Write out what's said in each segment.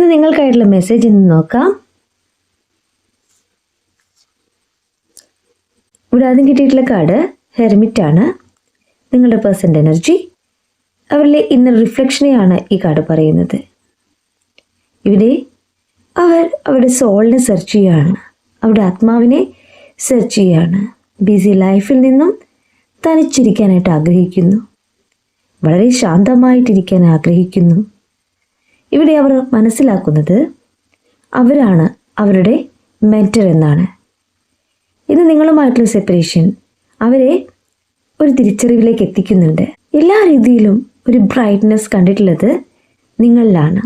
ഇന്ന് നിങ്ങൾക്കായിട്ടുള്ള മെസ്സേജ് ഇന്ന് നോക്കാം. ഇവിടെ ആദ്യം കിട്ടിയിട്ടുള്ള കാർഡ് ഹെർമിറ്റ് ആണ്. നിങ്ങളുടെ പേഴ്സന്റെ എനർജി അവരിലെ ഇന്നർ റിഫ്ലക്ഷനെയാണ് ഈ കാർഡ് പറയുന്നത്. ഇവിടെ അവർ അവരുടെ സോളിനെ സെർച്ച് ചെയ്യുകയാണ്. അവരുടെ ആത്മാവിനെ സെർച്ച് ചെയ്യുകയാണ്. ബിസി ലൈഫിൽ നിന്നും തനിച്ചിരിക്കാനായിട്ട് ആഗ്രഹിക്കുന്നു. വളരെ ശാന്തമായിട്ടിരിക്കാൻ ആഗ്രഹിക്കുന്നു. ഇവിടെ അവർ മനസ്സിലാക്കുന്നത് അവരാണ് അവരുടെ മെറ്റർ എന്നാണ്. ഇത് നിങ്ങളുമായിട്ടുള്ള സെപ്പറേഷൻ അവരെ ഒരു തിരിച്ചറിവിലേക്ക് എത്തിക്കുന്നുണ്ട്. എല്ലാ രീതിയിലും ഒരു ബ്രൈറ്റ്നെസ് കണ്ടിട്ടുള്ളത് നിങ്ങളിലാണ്.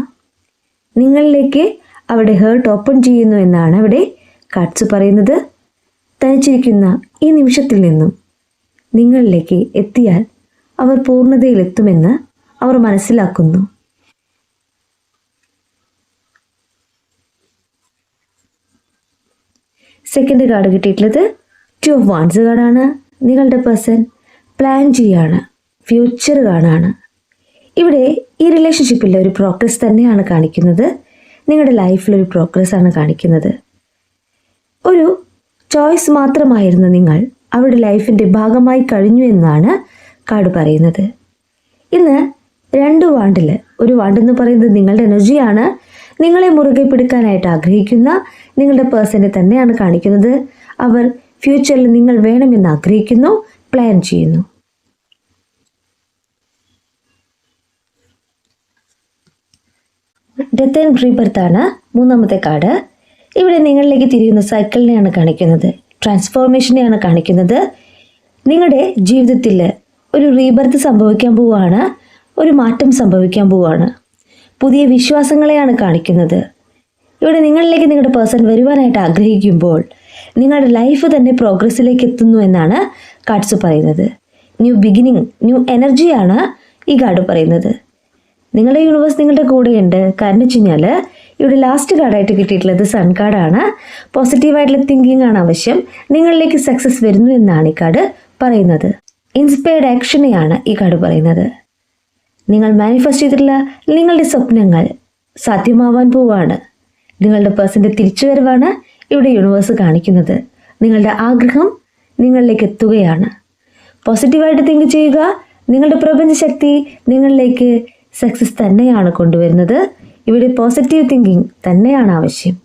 നിങ്ങളിലേക്ക് അവിടെ ഹേർട്ട് ഓപ്പൺ ചെയ്യുന്നു എന്നാണ് അവിടെ കാർഡ്സ് പറയുന്നത്. തനിച്ചിരിക്കുന്ന ഈ നിമിഷത്തിൽ നിന്നും നിങ്ങളിലേക്ക് എത്തിയാൽ അവർ പൂർണതയിലെത്തുമെന്ന് അവർ മനസ്സിലാക്കുന്നു. സെക്കൻഡ് കാർഡ് കിട്ടിയിട്ടുള്ളത് ടു ഓഫ് വാൺസ് കാർഡാണ് നിങ്ങളുടെ പേഴ്സൺ പ്ലാൻ ചെയ്യാണ്. ഫ്യൂച്ചർ കാണാണ് ഇവിടെ ഈ റിലേഷൻഷിപ്പിൽ ഒരു പ്രോഗ്രസ് തന്നെയാണ് കാണിക്കുന്നത്. നിങ്ങളുടെ ലൈഫിൽ ഒരു പ്രോഗ്രസ് ആണ് കാണിക്കുന്നത്. ഒരു ചോയ്സ് മാത്രമായിരുന്നു നിങ്ങൾ അവരുടെ ലൈഫിന്റെ ഭാഗമായി കഴിഞ്ഞു എന്നാണ് കാർഡ് പറയുന്നത്. ഇന്ന് രണ്ട് വാണ്ടിൽ ഒരു വാണ്ട് എന്ന് പറയുന്നത് നിങ്ങളുടെ എനർജിയാണ് നിങ്ങളെ മുറുകെ പിടിക്കാനായിട്ട് ആഗ്രഹിക്കുന്ന നിങ്ങളുടെ പേഴ്സണെ തന്നെയാണ് കാണിക്കുന്നത്. അവർ ഫ്യൂച്ചറിൽ നിങ്ങൾ വേണമെന്ന് ആഗ്രഹിക്കുന്നു പ്ലാൻ ചെയ്യുന്നു. ഡെത്ത് ആൻഡ് റീബർത്ത് ആണ് മൂന്നാമത്തെ കാർഡ്. ഇവിടെ നിങ്ങളിലേക്ക് തിരിയുന്ന സൈക്കിളിനെയാണ് കാണിക്കുന്നത് ട്രാൻസ്ഫോർമേഷനെയാണ് കാണിക്കുന്നത്. നിങ്ങളുടെ ജീവിതത്തിൽ ഒരു റീബർത്ത് സംഭവിക്കാൻ പോവുകയാണ് ഒരു മാറ്റം സംഭവിക്കാൻ പോവുകയാണ്. പുതിയ വിശ്വാസങ്ങളെയാണ് കാണിക്കുന്നത്. ഇവിടെ നിങ്ങളിലേക്ക് നിങ്ങളുടെ പേഴ്സൺ വരുവാനായിട്ട് ആഗ്രഹിക്കുമ്പോൾ നിങ്ങളുടെ ലൈഫ് തന്നെ പ്രോഗ്രസ്സിലേക്ക് എത്തുന്നു എന്നാണ് കാർഡ്സ് പറയുന്നത്. ന്യൂ ബിഗിനിങ് ന്യൂ എനർജിയാണ് ഈ കാർഡ് പറയുന്നത്. നിങ്ങളുടെ യൂണിവേഴ്സ് നിങ്ങളുടെ കൂടെയുണ്ട്. കാരണം വെച്ച് കഴിഞ്ഞാൽ ഇവിടെ ലാസ്റ്റ് കാർഡായിട്ട് കിട്ടിയിട്ടുള്ളത് സൺ കാർഡാണ് പോസിറ്റീവായിട്ടുള്ള തിങ്കിങ് ആണ് ആവശ്യം. നിങ്ങളിലേക്ക് സക്സസ് വരുന്നു എന്നാണ് ഈ കാർഡ് പറയുന്നത്. ഇൻസ്പയർഡ് ആക്ഷനെയാണ് ഈ കാർഡ് പറയുന്നത്. നിങ്ങൾ മാനിഫെസ്റ്റ് ചെയ്തിട്ടുള്ള നിങ്ങളുടെ സ്വപ്നങ്ങൾ സാധ്യമാവാൻ പോവാണ്. നിങ്ങളുടെ പേഴ്സന്റെ തിരിച്ചുവരവാണ് ഇവിടെ യൂണിവേഴ്സ് കാണിക്കുന്നത്. നിങ്ങളുടെ ആഗ്രഹം നിങ്ങളിലേക്ക് എത്തുകയാണ്. പോസിറ്റീവായിട്ട് തിങ്ക് ചെയ്യുക നിങ്ങളുടെ പ്രപഞ്ചശക്തി നിങ്ങളിലേക്ക് സക്സസ് തന്നെയാണ് കൊണ്ടുവരുന്നത്. ഇവിടെ പോസിറ്റീവ് തിങ്കിങ് തന്നെയാണ് ആവശ്യം.